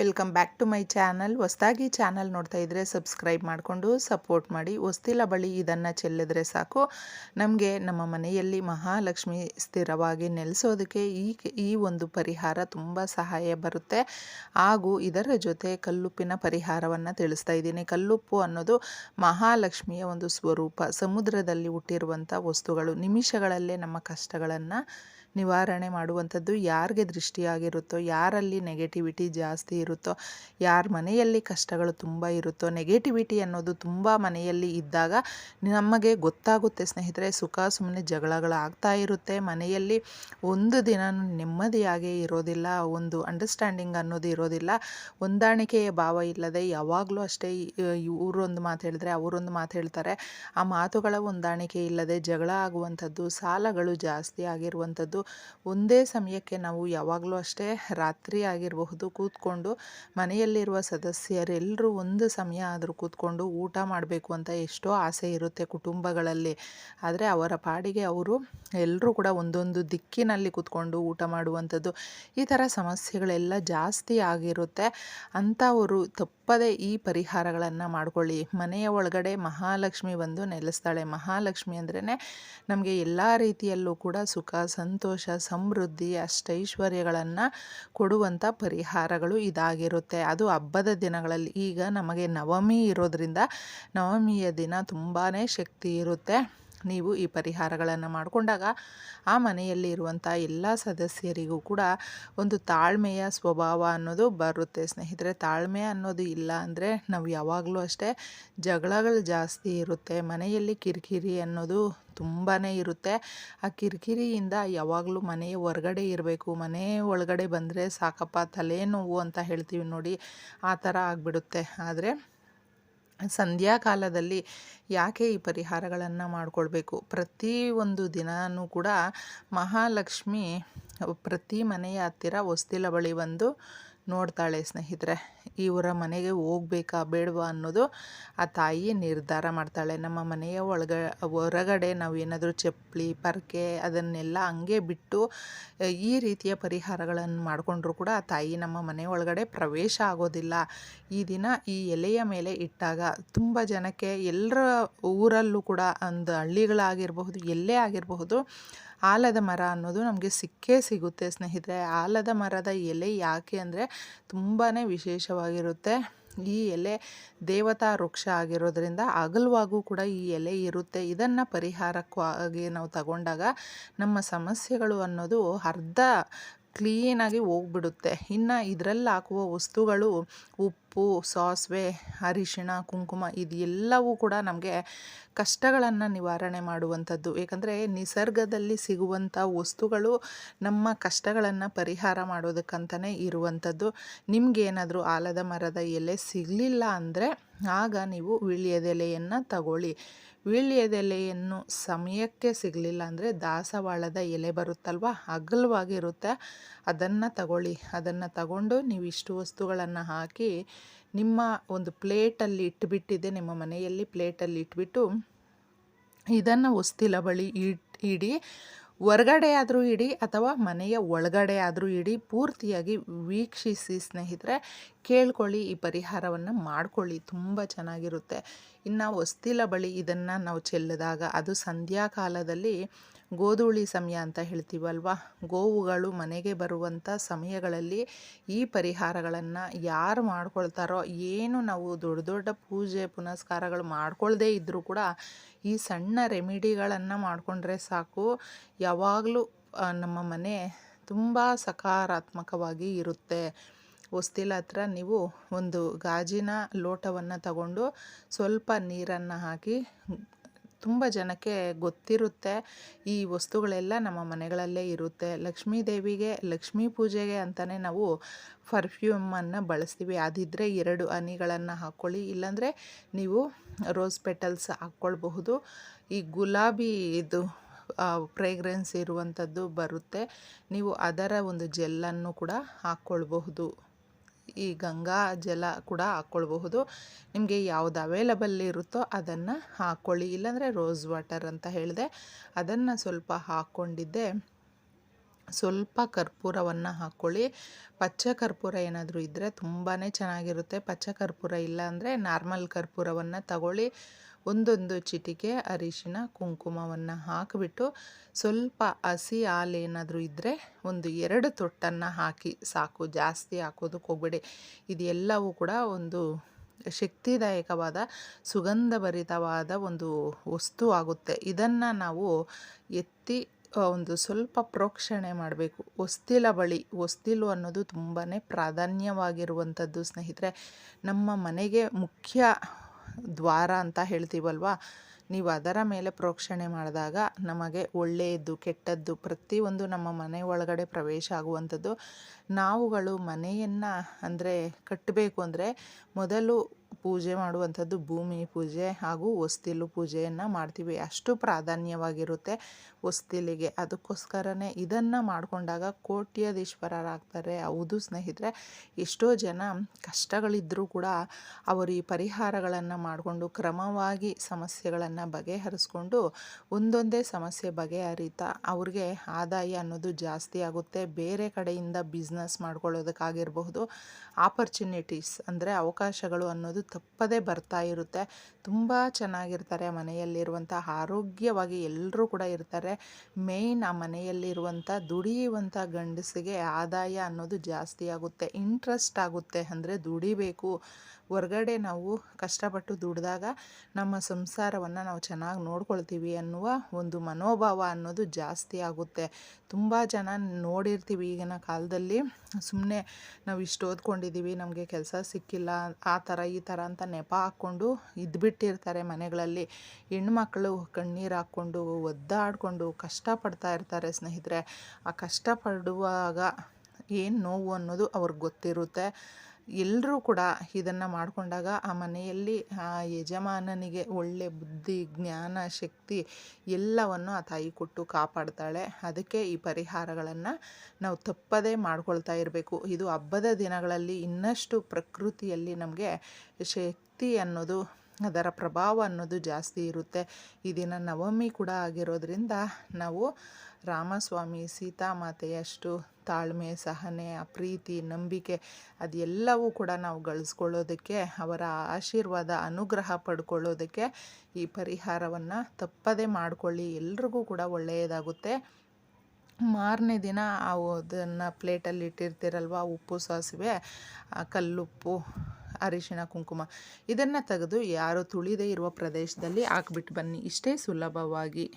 Welcome back to my channel ಹೊಸ್ದಾಗಿ channel ನೋಡ್ತಾ ಇದ್ದರೆ ಸಬ್ಸ್ಕ್ರೈಬ್ ಮಾಡಿಕೊಂಡು ಸಪೋರ್ಟ್ ಮಾಡಿ. ಹೊಸ್ತಿಲ ಬಳಿ ಇದನ್ನು ಚೆಲ್ಲಿದ್ರೆ ಸಾಕು. ನಮಗೆ ನಮ್ಮ ಮನೆಯಲ್ಲಿ ಮಹಾಲಕ್ಷ್ಮಿ ಸ್ಥಿರವಾಗಿ ನೆಲೆಸೋದಕ್ಕೆ ಈ ಈ ಒಂದು ಪರಿಹಾರ ತುಂಬ ಸಹಾಯ ಬರುತ್ತೆ. ಹಾಗೂ ಇದರ ಜೊತೆ ಕಲ್ಲುಪ್ಪಿನ ಪರಿಹಾರವನ್ನು ತಿಳಿಸ್ತಾ ಇದ್ದೀನಿ. ಕಲ್ಲುಪ್ಪು ಅನ್ನೋದು ಮಹಾಲಕ್ಷ್ಮಿಯ ಒಂದು ಸ್ವರೂಪ. ಸಮುದ್ರದಲ್ಲಿ ಹುಟ್ಟಿರುವಂಥ ವಸ್ತುಗಳು. ನಿಮಿಷಗಳಲ್ಲೇ ನಮ್ಮ ಕಷ್ಟಗಳನ್ನು ನಿವಾರಣೆ ಮಾಡುವಂಥದ್ದು ಯಾರಿಗೆ ದೃಷ್ಟಿಯಾಗಿರುತ್ತೋ, ಯಾರಲ್ಲಿ ನೆಗೆಟಿವಿಟಿ ಜಾಸ್ತಿ ಇರುತ್ತೋ, ಯಾರ ಮನೆಯಲ್ಲಿ ಕಷ್ಟಗಳು ತುಂಬ ಇರುತ್ತೋ ನೆಗೆಟಿವಿಟಿ ಅನ್ನೋದು ತುಂಬ ಮನೆಯಲ್ಲಿ ಇದ್ದಾಗ ನಮಗೆ ಗೊತ್ತಾಗುತ್ತೆ ಸ್ನೇಹಿತರೆ, ಸುಖ ಸುಮ್ಮನೆ ಜಗಳಗಳಾಗ್ತಾ ಇರುತ್ತೆ. ಮನೆಯಲ್ಲಿ ಒಂದು ದಿನ ನೆಮ್ಮದಿಯಾಗೇ ಇರೋದಿಲ್ಲ, ಒಂದು ಅಂಡರ್ಸ್ಟ್ಯಾಂಡಿಂಗ್ ಅನ್ನೋದು ಇರೋದಿಲ್ಲ. ಹೊಂದಾಣಿಕೆಯ ಭಾವ ಇಲ್ಲದೆ ಯಾವಾಗಲೂ ಅಷ್ಟೇ ಇವರೊಂದು ಮಾತು ಹೇಳಿದ್ರೆ ಅವರೊಂದು ಮಾತು ಹೇಳ್ತಾರೆ. ಆ ಮಾತುಗಳ ಹೊಂದಾಣಿಕೆ ಇಲ್ಲದೆ ಜಗಳ ಆಗುವಂಥದ್ದು, ಸಾಲಗಳು ಜಾಸ್ತಿ ಆಗಿರುವಂಥದ್ದು ಒಂದೇ ಸಮಯಕ್ಕೆ ನಾವು ಯಾವಾಗಲೂ ಅಷ್ಟೇ ರಾತ್ರಿ ಆಗಿರಬಹುದು, ಕೂತ್ಕೊಂಡು ಮನೆಯಲ್ಲಿರುವ ಸದಸ್ಯರೆಲ್ಲರೂ ಒಂದು ಸಮಯ ಆದರೂ ಕೂತ್ಕೊಂಡು ಊಟ ಮಾಡಬೇಕು ಅಂತ ಎಷ್ಟೋ ಆಸೆ ಇರುತ್ತೆ ಕುಟುಂಬಗಳಲ್ಲಿ. ಆದರೆ ಅವರ ಪಾಡಿಗೆ ಅವರು ಎಲ್ಲರೂ ಕೂಡ ಒಂದೊಂದು ದಿಕ್ಕಿನಲ್ಲಿ ಕೂತ್ಕೊಂಡು ಊಟ ಮಾಡುವಂಥದ್ದು ಈ ಥರ ಸಮಸ್ಯೆಗಳೆಲ್ಲ ಜಾಸ್ತಿ ಆಗಿರುತ್ತೆ. ಅಂಥವರು ತಪ್ಪದೆ ಈ ಪರಿಹಾರಗಳನ್ನು ಮಾಡಿಕೊಳ್ಳಿ. ಮನೆಯ ಒಳಗಡೆ ಮಹಾಲಕ್ಷ್ಮಿ ಬಂದು ನೆಲೆಸ್ತಾಳೆ. ಮಹಾಲಕ್ಷ್ಮಿ ಅಂದ್ರೇ ನಮಗೆ ಎಲ್ಲ ರೀತಿಯಲ್ಲೂ ಕೂಡ ಸುಖ, ಸಂತೋಷ ಸಮೃದ್ಧಿ, ಅಷ್ಟೈಶ್ವರ್ಯಗಳನ್ನು ಕೊಡುವಂಥ ಪರಿಹಾರಗಳು ಇದಾಗಿರುತ್ತೆ. ಅದು ಹಬ್ಬದ ದಿನಗಳಲ್ಲಿ. ಈಗ ನಮಗೆ ನವಮಿ ಇರೋದ್ರಿಂದ ನವಮಿಯ ದಿನ ತುಂಬಾ ಶಕ್ತಿ ಇರುತ್ತೆ. ನೀವು ಈ ಪರಿಹಾರಗಳನ್ನು ಮಾಡಿಕೊಂಡಾಗ ಆ ಮನೆಯಲ್ಲಿ ಇರುವಂಥ ಎಲ್ಲ ಸದಸ್ಯರಿಗೂ ಕೂಡ ಒಂದು ತಾಳ್ಮೆಯ ಸ್ವಭಾವ ಅನ್ನೋದು ಬರುತ್ತೆ. ಸ್ನೇಹಿತರೆ, ತಾಳ್ಮೆ ಅನ್ನೋದು ಇಲ್ಲ ಅಂದರೆ ನಾವು ಯಾವಾಗಲೂ ಅಷ್ಟೇ ಜಗಳಗಳು ಜಾಸ್ತಿ ಇರುತ್ತೆ. ಮನೆಯಲ್ಲಿ ಕಿರಿಕಿರಿ ಅನ್ನೋದು ತುಂಬಾ ಇರುತ್ತೆ. ಆ ಕಿರಿಕಿರಿಯಿಂದ ಯಾವಾಗಲೂ ಮನೆಯ ಹೊರಗಡೆ ಇರಬೇಕು. ಮನೆ ಒಳಗಡೆ ಬಂದರೆ ಸಾಕಪ್ಪ ತಲೆನೋವು ಅಂತ ಹೇಳ್ತೀವಿ ನೋಡಿ, ಆ ಥರ ಆಗಿಬಿಡುತ್ತೆ. ಆದರೆ ಸಂಧ್ಯಾ ಕಾಲದಲ್ಲಿ ಯಾಕೆ ಈ ಪರಿಹಾರಗಳನ್ನು ಮಾಡಿಕೊಳ್ಬೇಕು? ಪ್ರತಿ ಒಂದು ದಿನವೂ ಕೂಡ ಮಹಾಲಕ್ಷ್ಮಿ ಪ್ರತಿ ಮನೆಯ ಹತ್ತಿರ ಹೊಸ್ತಿಲ ಬಳಿ ಬಂದು ನೋಡ್ತಾಳೆ ಸ್ನೇಹಿತರೆ. ಇವರ ಮನೆಗೆ ಹೋಗ್ಬೇಕಾ ಬೇಡವಾ ಅನ್ನೋದು ಆ ತಾಯಿ ನಿರ್ಧಾರ ಮಾಡ್ತಾಳೆ. ನಮ್ಮ ಮನೆಯ ಒಳಗ, ಹೊರಗಡೆ ನಾವು ಏನಾದರೂ ಚಪ್ಪಲಿ, ಪರ್ಕೆ ಅದನ್ನೆಲ್ಲ ಹಂಗೆ ಬಿಟ್ಟು ಈ ರೀತಿಯ ಪರಿಹಾರಗಳನ್ನು ಮಾಡಿಕೊಂಡ್ರು ಕೂಡ ಆ ತಾಯಿ ನಮ್ಮ ಮನೆ ಒಳಗಡೆ ಪ್ರವೇಶ ಆಗೋದಿಲ್ಲ. ಈ ದಿನ ಈ ಎಲೆಯ ಮೇಲೆ ಇಟ್ಟಾಗ ತುಂಬ ಜನಕ್ಕೆ ಎಲ್ಲರ ಊರಲ್ಲೂ ಕೂಡ ಒಂದು ಹಳ್ಳಿಗಳಾಗಿರಬಹುದು, ಎಲ್ಲೇ ಆಗಿರಬಹುದು ಆಲದ ಮರ ಅನ್ನೋದು ನಮಗೆ ಸಿಕ್ಕೇ ಸಿಗುತ್ತೆ, ಸ್ನೇಹಿತರೆ. ಆಲದ ಮರದ ಎಲೆ ಯಾಕೆ ಅಂದರೆ ತುಂಬಾ ವಿಶೇಷವಾಗಿರುತ್ತೆ. ಈ ಎಲೆ ದೇವತಾ ವೃಕ್ಷ ಆಗಿರೋದ್ರಿಂದ ಅಗಲವಾಗೂ ಕೂಡ ಈ ಎಲೆ ಇರುತ್ತೆ. ಇದನ್ನು ಪರಿಹಾರಕ್ಕಾಗಿ ನಾವು ತಗೊಂಡಾಗ ನಮ್ಮ ಸಮಸ್ಯೆಗಳು ಅನ್ನೋದು ಅರ್ಧ ಕ್ಲೀನಾಗಿ ಹೋಗ್ಬಿಡುತ್ತೆ. ಇನ್ನು ಇದರಲ್ಲಿ ಹಾಕುವ ವಸ್ತುಗಳು ಉಪ್ಪು, ಸಾಸಿವೆ, ಅರಿಶಿಣ, ಕುಂಕುಮ ಇದೆಲ್ಲವೂ ಕೂಡ ನಮಗೆ ಕಷ್ಟಗಳನ್ನು ನಿವಾರಣೆ ಮಾಡುವಂಥದ್ದು. ಏಕೆಂದರೆ ನಿಸರ್ಗದಲ್ಲಿ ಸಿಗುವಂಥ ವಸ್ತುಗಳು ನಮ್ಮ ಕಷ್ಟಗಳನ್ನು ಪರಿಹಾರ ಮಾಡೋದಕ್ಕಂತಲೇ ಇರುವಂಥದ್ದು. ನಿಮಗೇನಾದರೂ ಆಲದ ಮರದ ಎಲೆ ಸಿಗಲಿಲ್ಲ ಅಂದರೆ ಆಗ ನೀವು ವೀಳ್ಯದೆಲೆಯನ್ನು ತಗೊಳ್ಳಿ. ವೀಳ್ಯದೆಲೆಯನ್ನು ಸಮಯಕ್ಕೆ ಸಿಗಲಿಲ್ಲ ಅಂದರೆ ದಾಸವಾಳದ ಎಲೆ ಬರುತ್ತಲ್ವ? ಅಗಲವಾಗಿರುತ್ತೆ ಅದನ್ನು ತಗೊಳ್ಳಿ. ಅದನ್ನು ತಗೊಂಡು ನೀವು ಇಷ್ಟು ವಸ್ತುಗಳನ್ನು ಹಾಕಿ ನಿಮ್ಮ ಒಂದು ಪ್ಲೇಟಲ್ಲಿ ಇಟ್ಬಿಟ್ಟಿದೆ, ನಿಮ್ಮ ಮನೆಯಲ್ಲಿ ಪ್ಲೇಟಲ್ಲಿ ಇಟ್ಬಿಟ್ಟು ಇದನ್ನು ಉಸ್ತಿಲ ಬಳಿ ಇಡಿ. ಹೊರಗಡೆ ಆದರೂ ಇಡಿ ಅಥವಾ ಮನೆಯ ಒಳಗಡೆ ಆದರೂ ಇಡಿ ಪೂರ್ತಿಯಾಗಿ ವೀಕ್ಷಿಸಿ ಸ್ನೇಹಿತರೆ, ಕೇಳ್ಕೊಳ್ಳಿ, ಈ ಪರಿಹಾರವನ್ನು ಮಾಡ್ಕೊಳ್ಳಿ. ತುಂಬ ಚೆನ್ನಾಗಿರುತ್ತೆ. ಇನ್ನು ಹೊಸ್ತಿಲ ಬಳಿ ಇದನ್ನು ನಾವು ಚೆಲ್ಲಿದಾಗ, ಅದು ಸಂಧ್ಯಾ ಕಾಲದಲ್ಲಿ ಗೋಧೂಳಿ ಸಮಯ ಅಂತ ಹೇಳ್ತೀವಲ್ವ? ಗೋವುಗಳು ಮನೆಗೆ ಬರುವಂಥ ಸಮಯಗಳಲ್ಲಿ ಈ ಪರಿಹಾರಗಳನ್ನು ಯಾರು ಮಾಡ್ಕೊಳ್ತಾರೋ, ಏನು ನಾವು ದೊಡ್ಡ ದೊಡ್ಡ ಪೂಜೆ ಪುನಸ್ಕಾರಗಳು ಮಾಡ್ಕೊಳ್ಳದೇ ಇದ್ದರೂ ಕೂಡ ಈ ಸಣ್ಣ ರೆಮಿಡಿಗಳನ್ನು ಮಾಡಿಕೊಂಡ್ರೆ ಸಾಕು. ಯಾವಾಗಲೂ ನಮ್ಮ ಮನೆ ತುಂಬ ಸಕಾರಾತ್ಮಕವಾಗಿ ಇರುತ್ತೆ. ಹೊಸ್ತಿಲ ಹತ್ರ ನೀವು ಒಂದು ಗಾಜಿನ ಲೋಟವನ್ನು ತಗೊಂಡು ಸ್ವಲ್ಪ ನೀರನ್ನು ಹಾಕಿ ತುಂಬ ಜನಕ್ಕೆ ಗೊತ್ತಿರುತ್ತೆ. ಈ ವಸ್ತುಗಳೆಲ್ಲ ನಮ್ಮ ಮನೆಗಳಲ್ಲೇ ಇರುತ್ತೆ. ಲಕ್ಷ್ಮೀ ದೇವಿಗೆ, ಲಕ್ಷ್ಮೀ ಪೂಜೆಗೆ ಅಂತಲೇ ನಾವು ಪರ್ಫ್ಯೂಮನ್ನು ಬಳಸ್ತೀವಿ. ಅದಿದ್ದರೆ ಎರಡು ಹನಿಗಳನ್ನು ಹಾಕ್ಕೊಳ್ಳಿ ಇಲ್ಲಾಂದರೆ ನೀವು ರೋಸ್ ಪೆಟಲ್ಸ್ ಹಾಕ್ಕೊಳ್ಬಹುದು. ಈ ಗುಲಾಬಿ ಇದು ಫ್ರೇಗ್ರೆನ್ಸ್ ಇರುವಂಥದ್ದು ಬರುತ್ತೆ. ನೀವು ಅದರ ಒಂದು ಜೆಲ್ಲನ್ನು ಕೂಡ ಹಾಕ್ಕೊಳ್ಬಹುದು. ಈ ಗಂಗಾ ಜಲ ಕೂಡ ಹಾಕ್ಕೊಳ್ಬಹುದು ನಿಮಗೆ ಯಾವ್ದು ಅವೈಲಬಲ್ ಇರುತ್ತೋ ಅದನ್ನು ಹಾಕ್ಕೊಳ್ಳಿ ಇಲ್ಲಾಂದರೆ ರೋಸ್ ವಾಟರ್ ಅಂತ ಹೇಳಿದೆ, ಅದನ್ನು ಸ್ವಲ್ಪ ಹಾಕ್ಕೊಂಡಿದ್ದೆ ಸ್ವಲ್ಪ ಕರ್ಪೂರವನ್ನು ಹಾಕ್ಕೊಳ್ಳಿ ಪಚ್ಚ ಕರ್ಪೂರ ಏನಾದರೂ ಇದ್ದರೆ ತುಂಬಾ ಚೆನ್ನಾಗಿರುತ್ತೆ. ಪಚ್ಚ ಕರ್ಪೂರ ಇಲ್ಲ ಅಂದರೆ ನಾರ್ಮಲ್ ಕರ್ಪೂರವನ್ನು ತಗೊಳ್ಳಿ. ಒಂದೊಂದು ಚಿಟಿಕೆ ಅರಿಶಿನ ಕುಂಕುಮವನ್ನು ಹಾಕಿಬಿಟ್ಟು ಸ್ವಲ್ಪ ಹಸಿ ಹಾಲು ಏನಾದರೂ ಇದ್ದರೆ ಒಂದು ಎರಡು ತೊಟ್ಟನ್ನು ಹಾಕಿ ಸಾಕು, ಜಾಸ್ತಿ ಹಾಕೋದಕ್ಕೆ ಹೋಗ್ಬೇಡಿ. ಇದೆಲ್ಲವೂ ಕೂಡ ಒಂದು ಶಕ್ತಿದಾಯಕವಾದ, ಸುಗಂಧಭರಿತವಾದ ಒಂದು ವಸ್ತು ಆಗುತ್ತೆ. ಇದನ್ನು ನಾವು ಎತ್ತಿ ಒಂದು ಸ್ವಲ್ಪ ಪ್ರೋಕ್ಷಣೆ ಮಾಡಬೇಕು. ಹೊಸ್ತಿಲ ಬಳಿ, ಹೊಸ್ತಿಲು ಅನ್ನೋದು ತುಂಬಾ ಪ್ರಾಧಾನ್ಯವಾಗಿರುವಂಥದ್ದು ಸ್ನೇಹಿತರೆ. ನಮ್ಮ ಮನೆಗೆ ಮುಖ್ಯ ದ್ವಾರ ಅಂತ ಹೇಳ್ತೀವಲ್ವ? ನೀವು ಅದರ ಮೇಲೆ ಪ್ರೋಕ್ಷಣೆ ಮಾಡಿದಾಗ ನಮಗೆ ಒಳ್ಳೆಯದು ಕೆಟ್ಟದ್ದು, ಪ್ರತಿಯೊಂದು ನಮ್ಮ ಮನೆ ಒಳಗಡೆ ಪ್ರವೇಶ ಆಗುವಂಥದ್ದು. ನಾವುಗಳು ಮನೆಯನ್ನು ಅಂದರೆ ಕಟ್ಟಬೇಕು ಅಂದರೆ ಮೊದಲು ಪೂಜೆ ಮಾಡುವಂಥದ್ದು ಭೂಮಿ ಪೂಜೆ ಹಾಗೂ ಹೊಸ್ತಿಲು ಪೂಜೆಯನ್ನು ಮಾಡ್ತೀವಿ. ಅಷ್ಟು ಪ್ರಾಧಾನ್ಯವಾಗಿರುತ್ತೆ. ಹೊಸ್ತಿಲಿಗೆ ಅದಕ್ಕೋಸ್ಕರನೇ ಇದನ್ನು ಮಾಡಿಕೊಂಡಾಗ ಕೋಟ್ಯಾಧೀಶ್ವರರಾಗ್ತಾರೆ. ಹೌದು ಸ್ನೇಹಿತರೆ, ಎಷ್ಟೋ ಜನ ಕಷ್ಟಗಳಿದ್ದರೂ ಕೂಡ ಅವರು ಈ ಪರಿಹಾರಗಳನ್ನು ಮಾಡಿಕೊಂಡು ಕ್ರಮವಾಗಿ ಸಮಸ್ಯೆಗಳನ್ನು ಬಗೆಹರಿಸ್ಕೊಂಡು ಒಂದೊಂದೇ ಸಮಸ್ಯೆ ಬಗೆಹರಿತಾ ಅವ್ರಿಗೆ ಆದಾಯ ಅನ್ನೋದು ಜಾಸ್ತಿ ಆಗುತ್ತೆ. ಬೇರೆ ಕಡೆಯಿಂದ ಬಿಸ್ನೆಸ್ ಮಾಡ್ಕೊಳ್ಳೋದಕ್ಕಾಗಿರಬಹುದು ಆಪರ್ಚುನಿಟೀಸ್ ಅಂದರೆ ಅವಕಾಶಗಳು ಅನ್ನೋದು ತಪ್ಪದೇ ಬರ್ತಾ ಇರುತ್ತೆ. ತುಂಬ ಚೆನ್ನಾಗಿರ್ತಾರೆ ಮನೆಯಲ್ಲಿರುವಂಥ ಆರೋಗ್ಯವಾಗಿ ಎಲ್ಲರೂ ಕೂಡ ಇರ್ತಾರೆ. ಮೇಯ್ನ್ ಆ ಮನೆಯಲ್ಲಿರುವಂಥ ದುಡಿಯುವಂಥ ಗಂಡಸಿಗೆ ಆದಾಯ ಅನ್ನೋದು ಜಾಸ್ತಿ ಆಗುತ್ತೆ. ಇಂಟ್ರೆಸ್ಟ್ ಆಗುತ್ತೆ. ಅಂದರೆ ದುಡಿಬೇಕು. ಹೊರ್ಗಡೆ ನಾವು ಕಷ್ಟಪಟ್ಟು ದುಡಿದಾಗ ನಮ್ಮ ಸಂಸಾರವನ್ನು ನಾವು ಚೆನ್ನಾಗಿ ನೋಡ್ಕೊಳ್ತೀವಿ ಅನ್ನುವ ಒಂದು ಮನೋಭಾವ ಅನ್ನೋದು ಜಾಸ್ತಿ ಆಗುತ್ತೆ. ತುಂಬ ಜನ ನೋಡಿರ್ತೀವಿ ಈಗಿನ ಕಾಲದಲ್ಲಿ. ಸುಮ್ಮನೆ ನಾವು ಇಷ್ಟು ಓದ್ಕೊಂಡಿದ್ದೀವಿ ನಮಗೆ ಕೆಲಸ ಸಿಕ್ಕಿಲ್ಲ, ಆ ಥರ ಈ ಥರ ಅಂತ ನೆಪ ಹಾಕ್ಕೊಂಡು ಇದ್ಬಿಟ್ಟಿರ್ತಾರೆ ಮನೆಗಳಲ್ಲಿ. ಹೆಣ್ಮಕ್ಳು ಕಣ್ಣೀರು ಹಾಕ್ಕೊಂಡು ಒದ್ದಾಡಿಕೊಂಡು ಕಷ್ಟಪಡ್ತಾ ಇರ್ತಾರೆ ಸ್ನೇಹಿತರೆ. ಆ ಕಷ್ಟಪಡುವಾಗ ಏನು ನೋವು ಅನ್ನೋದು ಅವ್ರಿಗೆ ಗೊತ್ತಿರುತ್ತೆ. ಎಲ್ಲರೂ ಕೂಡ ಇದನ್ನು ಮಾಡಿಕೊಂಡಾಗ ಆ ಮನೆಯಲ್ಲಿ ಆ ಯಜಮಾನನಿಗೆ ಒಳ್ಳೆ ಬುದ್ಧಿ, ಜ್ಞಾನ, ಶಕ್ತಿ ಎಲ್ಲವನ್ನು ಆ ತಾಯಿ ಕೊಟ್ಟು ಕಾಪಾಡ್ತಾಳೆ. ಅದಕ್ಕೆ ಈ ಪರಿಹಾರಗಳನ್ನು ನಾವು ತಪ್ಪದೇ ಮಾಡ್ಕೊಳ್ತಾ ಇರಬೇಕು. ಇದು ಹಬ್ಬದ ದಿನಗಳಲ್ಲಿ ಇನ್ನಷ್ಟು ಪ್ರಕೃತಿಯಲ್ಲಿ ನಮಗೆ ಶಕ್ತಿ ಅನ್ನೋದು ಅದರ ಪ್ರಭಾವ ಅನ್ನೋದು ಜಾಸ್ತಿ ಇರುತ್ತೆ. ಈ ದಿನ ನವಮಿ ಕೂಡ ಆಗಿರೋದ್ರಿಂದ ನಾವು ರಾಮಸ್ವಾಮಿ, ಸೀತಾಮಾತೆಯಷ್ಟು ತಾಳ್ಮೆ, ಸಹನೆ ಪ್ರೀತಿ ನಂಬಿಕೆ ಅದೆಲ್ಲವೂ ಕೂಡ ನಾವು ಗಳಿಸ್ಕೊಳ್ಳೋದಕ್ಕೆ, ಅವರ ಆಶೀರ್ವಾದ, ಅನುಗ್ರಹ ಪಡ್ಕೊಳ್ಳೋದಕ್ಕೆ ಈ ಪರಿಹಾರವನ್ನು ತಪ್ಪದೇ ಮಾಡಿಕೊಳ್ಳಿ. ಎಲ್ರಿಗೂ ಕೂಡ ಒಳ್ಳೆಯದಾಗುತ್ತೆ. ಮಾರನೇ ದಿನ ಅದನ್ನು ಪ್ಲೇಟಲ್ಲಿ ಇಟ್ಟಿರ್ತೀರಲ್ವ, ಉಪ್ಪು, ಸಾಸಿವೆ ಕಲ್ಲುಪ್ಪು ಅರಿಶಿಣ ಕುಂಕುಮ. ಇದನ್ನು ತೆಗೆದು ಯಾರು ತುಳಿದೇ ಇರುವ ಪ್ರದೇಶದಲ್ಲಿ ಹಾಕ್ಬಿಟ್ಟು ಬನ್ನಿ. ಇಷ್ಟೇ ಸುಲಭವಾಗಿ.